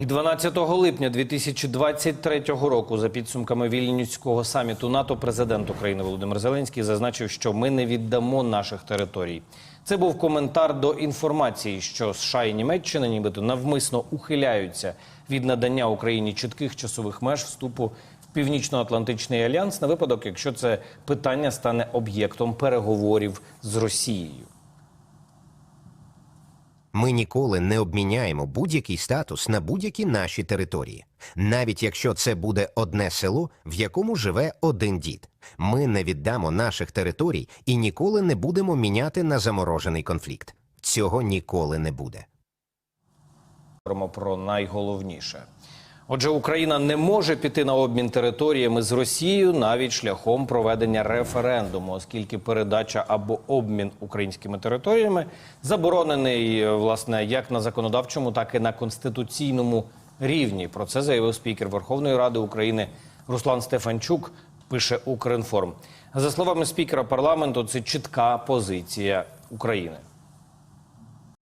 І 12 липня 2023 року, за підсумками Вільнюського саміту НАТО, президент України Володимир Зеленський зазначив, що ми не віддамо наших територій. Це був коментар до інформації, що США і Німеччина нібито навмисно ухиляються від надання Україні чітких часових меж вступу в Північно-Атлантичний альянс на випадок, якщо це питання стане об'єктом переговорів з Росією. Ми ніколи не обміняємо будь-який статус на будь-які наші території, навіть якщо це буде одне село, в якому живе один дід. Ми не віддамо наших територій і ніколи не будемо міняти на заморожений конфлікт. Цього ніколи не буде. Про найголовніше. Отже, Україна не може піти на обмін територіями з Росією навіть шляхом проведення референдуму, оскільки передача або обмін українськими територіями заборонений власне як на законодавчому, так і на конституційному рівні. Про це заявив спікер Верховної Ради України Руслан Стефанчук. Пише Укрінформ. За словами спікера парламенту, це чітка позиція України.